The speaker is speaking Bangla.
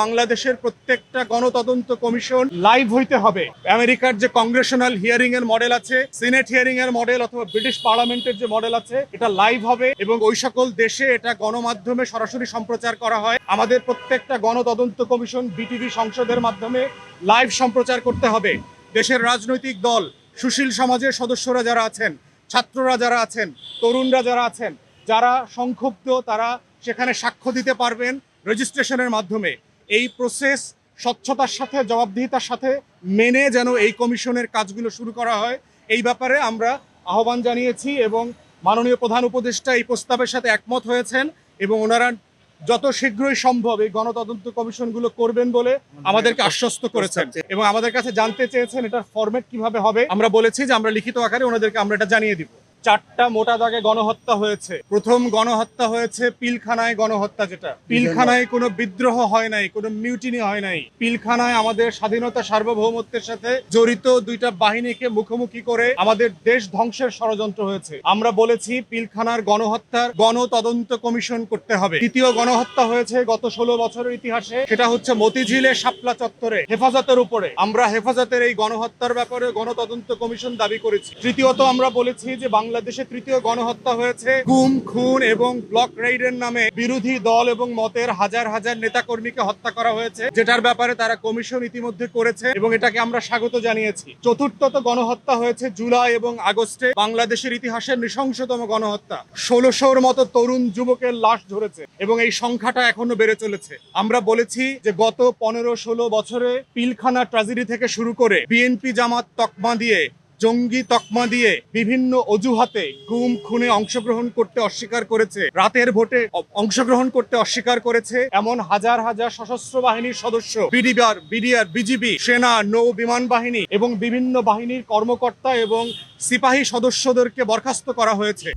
বাংলাদেশের প্রত্যেকটা গণতদন্ত কমিশন লাইভ হইতে হবে। আমেরিকার যে কংগ্রেশনাল হিয়ারিং এর মডেল আছে, সিনেট হিয়ারিং এর মডেল অথবা ব্রিটিশ পার্লামেন্টের যে মডেল আছে, এটা লাইভ হবে এবং ওই সকল দেশে এটা গণমাধ্যমে সরাসরি সম্প্রচার করা হয়। আমাদের প্রত্যেকটা গণতদন্ত কমিশন বিটিভি সংসদের মাধ্যমে লাইভ সম্প্রচার করতে হবে। দেশের রাজনৈতিক দল, সুশীল সমাজের সদস্যরা যারা আছেন, ছাত্ররা যারা আছেন, তরুণরা যারা আছেন, যারা সংক্ষুব্ধ তারা সেখানে সাক্ষ্য দিতে পারবেন রেজিস্ট্রেশনের মাধ্যমে। এই প্রসেস স্বচ্ছতার সাথে, জবাবদিহিতার সাথে মেনে যেন এই কমিশনের কাজগুলো শুরু করা হয়। এই ব্যাপারে আমরা আহ্বান জানিয়েছি এবং মাননীয় প্রধান উপদেষ্টা এই প্রস্তাবের সাথে একমত হয়েছেন এবং ওনারা যত শীঘ্রই সম্ভব এই গণতদন্ত কমিশনগুলো করবেন বলে আমাদেরকে আশ্বস্ত করেছেন এবং আমাদের কাছে জানতে চেয়েছেন এটার ফরম্যাট কীভাবে হবে। আমরা বলেছি যে আমরা লিখিত আকারে ওনাদেরকে আমরা এটা জানিয়ে দিব। চারটা মোটা দাগে গণহত্যা হয়েছে। প্রথম গণহত্যা হয়েছে পিলখানায় গণহত্যা যেটা। পিলখানায় কোনো বিদ্রোহ হয় নাই কোনো মিউটিনি হয় নাই। পিলখানায় আমাদের স্বাধীনতা সার্বভৌমত্বের সাথে জড়িত দুইটা বাহিনীকে মুখোমুখি করে আমাদের দেশ ধ্বংসের ষড়যন্ত্র হয়েছে। আমরা বলেছি পিলখানার গণহত্যার গণতদন্ত কমিশন করতে হবে। দ্বিতীয় গণহত্যা হয়েছে গত ষোলো বছরের ইতিহাসে। সেটা হচ্ছে মতিঝিলে শাপলা চত্বরে হেফাজতের উপরে। আমরা হেফাজতের এই গণহত্যার ব্যাপারে গণতদন্ত কমিশন দাবি করেছি। তৃতীয়ত আমরা বলেছি যে বাংলাদেশে তৃতীয় গণহত্যা হয়েছে। গুম, খুন এবং ব্লক রেইডের নামে বিরোধী দল এবং মতের হাজার হাজার নেতাকর্মীকে হত্যা করা হয়েছে। যেটার ব্যাপারে তারা কমিশন ইতিমধ্যে করেছে এবং এটাকে আমরা স্বাগত জানিয়েছি। চতুর্থত গণহত্যা হয়েছে জুলাই এবং আগস্টে। বাংলাদেশের ইতিহাসের নৃশংসতম গণহত্যা। ষোলোশোর মতো তরুণ যুবকের লাশ ধরেছে এবং এই সংখ্যাটা এখনও বেড়ে চলেছে। আমরা বলেছি যে গত পনেরো ষোলো বছরে পিলখানা ট্রাজেডি থেকে শুরু করে বিএনপি জামাত তকমা দিয়ে জঙ্গি তকমা দিয়ে বিভিন্ন অজুহাতে গুম, খুনে অংশগ্রহণ করতে অস্বীকার করেছে। রাতের ভোটে অংশগ্রহণ করতে অস্বীকার করেছে এমন হাজার হাজার সশস্ত্র বাহিনীর সদস্য। বিডিআর বিডিআর, বিজিবি, সেনা, নৌ বিমান বাহিনী এবং বিভিন্ন বাহিনীর কর্মকর্তা এবং সিপাহী সদস্যদেরকে বরখাস্ত করা হয়েছে।